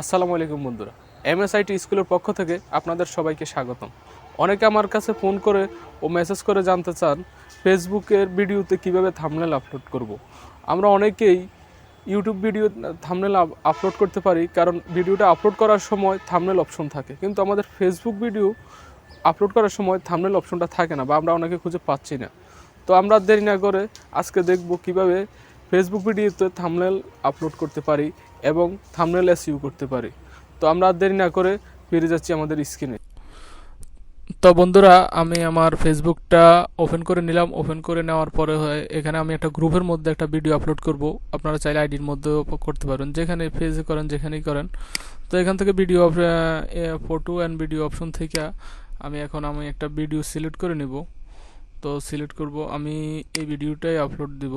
আসসালামু আলাইকুম বন্ধুরা। এমএসআইটি স্কুলের পক্ষ থেকে আপনাদের সবাইকে স্বাগতম। অনেকে আমার কাছে ফোন করে ও মেসেজ করে জানতে চান, ফেসবুকের ভিডিওতে কীভাবে থামনেল আপলোড করব। আমরা অনেকেই ইউটিউব ভিডিও থামনেল আপলোড করতে পারি, কারণ ভিডিওটা আপলোড করার সময় থামনেল অপশন থাকে। কিন্তু আমাদের ফেসবুক ভিডিও আপলোড করার সময় থামনেল অপশনটা থাকে না বা আমরা অনেকে খুঁজে পাচ্ছি না। তো আমরা দেরি না করে আজকে দেখব কীভাবে ফেসবুক ভিডিওতে থামনেল আপলোড করতে পারি এবং থামনেল এসইউ করতে পারি। তো আমরা আর দেরি না করে ফিরে যাচ্ছি আমাদের স্ক্রিনে। তো বন্ধুরা, আমি আমার ফেসবুকটা ওপেন করে নিলাম। ওপেন করে নেওয়ার পরে হয়, এখানে আমি একটা গ্রুপের মধ্যে একটা ভিডিও আপলোড করব। আপনারা চাইলে আইডির মধ্যেও করতে পারেন। যেখানে পেজে করেন, যেখানেই করেন। তো এখান থেকে video photo and video option থেকে আমি এখন আমি একটা ভিডিও সিলেক্ট করে নিব। তো সিলেক্ট করব, আমি এই ভিডিওটাই আপলোড দিব।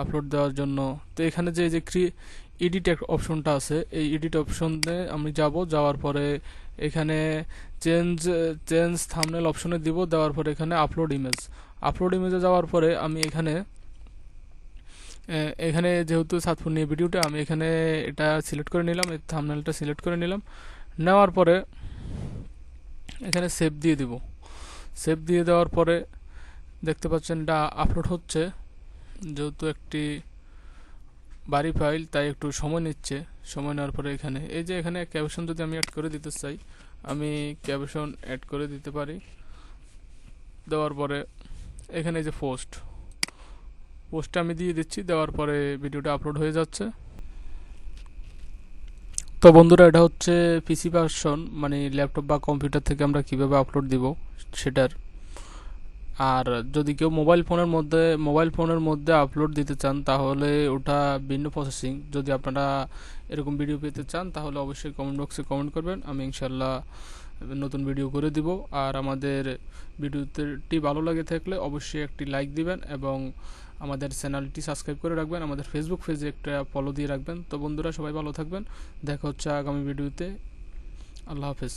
আপলোড দেওয়ার জন্য। তো এখানে যে যে ক্রি এডিট অপশনটা আছে, এই এডিট অপশনে আমি যাব, যাওয়ার পরে এখানে চেঞ্জ চেঞ্জ থামনেল অপশনে দিব, দেওয়ার পরে এখানে আপলোড ইমেজ আপলোড ইমেজে যাওয়ার পরে আমি এখানে এখানে যেহেতু সাতপুর নিয়ে ভিডিওটা আমি এখানে এটা সিলেক্ট করে নিলাম, এই থামনেলটা সিলেক্ট করে নিলাম। নেওয়ার পরে এখানে সেভ দিয়ে দিব। সেভ দিয়ে দেওয়ার পরে দেখতে পাচ্ছেন এটা আপলোড হচ্ছে। যেহেতু একটি বাড়ি ফাইল তাই একটু সময় নিচ্ছে। সময় নেওয়ার পরে এখানে, এই যে এখানে ক্যাপশন যদি আমি অ্যাড করে দিতে চাই, আমি ক্যাপশন অ্যাড করে দিতে পারি। দেওয়ার পরে, এখানে যে পোস্ট পোস্টটা আমি দিয়ে দিচ্ছি, দেওয়ার পরে ভিডিওটা আপলোড হয়ে যাচ্ছে। তো বন্ধুরা, এটা হচ্ছে পিসি ভার্সন মানে ল্যাপটপ বা কম্পিউটার থেকে আমরা কীভাবে আপলোড দিব, সেটার আর যদি কেউ মোবাইল ফোনের মধ্যে মোবাইল ফোনের মধ্যে আপলোড দিতে চান, তাহলে ওটা ভিন্ন প্রসেসিং যদি আপনারা এরকম ভিডিও পেতে চান, তাহলে অবশ্যই কমেন্ট বক্সে কমেন্ট করবেন। আমি ইনশাল্লাহ নতুন ভিডিও করে দিব। আর আমাদের ভিডিওটি ভালো লাগে থাকলে অবশ্যই একটি লাইক দিবেন এবং আমাদের চ্যানেলটি সাবস্ক্রাইব করে রাখবেন। আমাদের ফেসবুক পেজে একটা ফলো দিয়ে রাখবেন। তো বন্ধুরা, সবাই ভালো থাকবেন। দেখা হচ্ছে আগামী ভিডিওতে আল্লাহ হাফেজ।